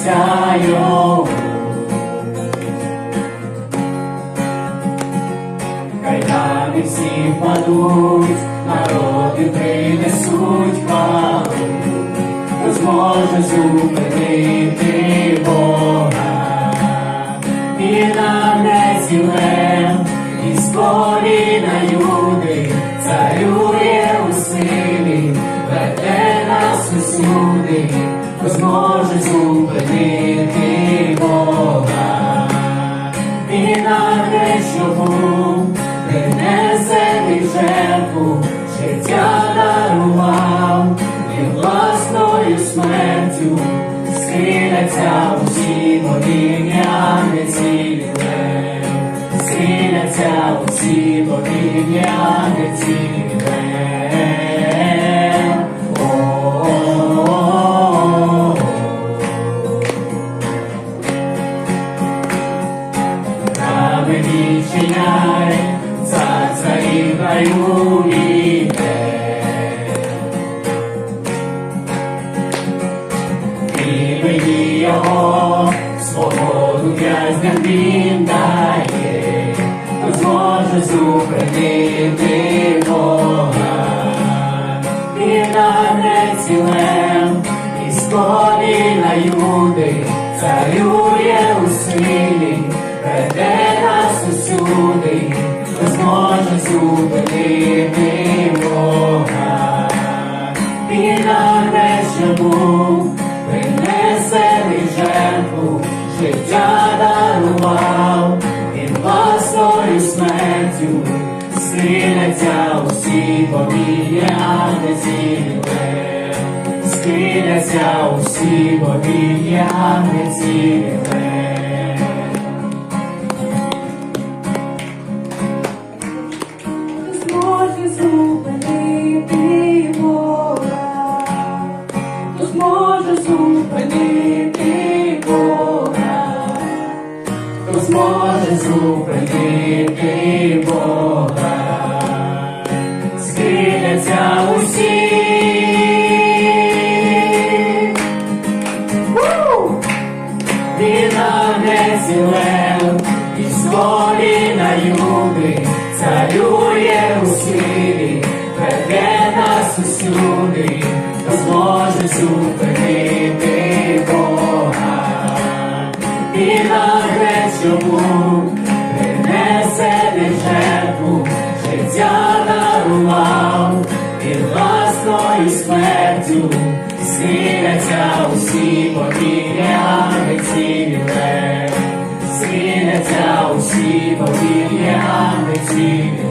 серця його. Кайдани всі впадуть, народи принесуть хвалу, хто зможе зупинити Бога. І нам не цілем, і з богиня не ціле, схиляться усі богиня не ціле. О-о-о-о. Камені чиняй, цар царів раю свободу в'язням він дає, зможе зупинити Бога. І на нецілем, і з коліна Юди, царює у силі, веде нас усюди, зможе зупинити Бога. І на те, дарував, і власною смертю схиляться усі повіння не ціле, схиляться усі повіння не ціле. зможе зупинити царює у силі, веде нас усюди, хто зможе зупинити Бога. І на що був, жертву, життя дарував, і власною смертю схиляться усі повір'я усі повір'я не ціле.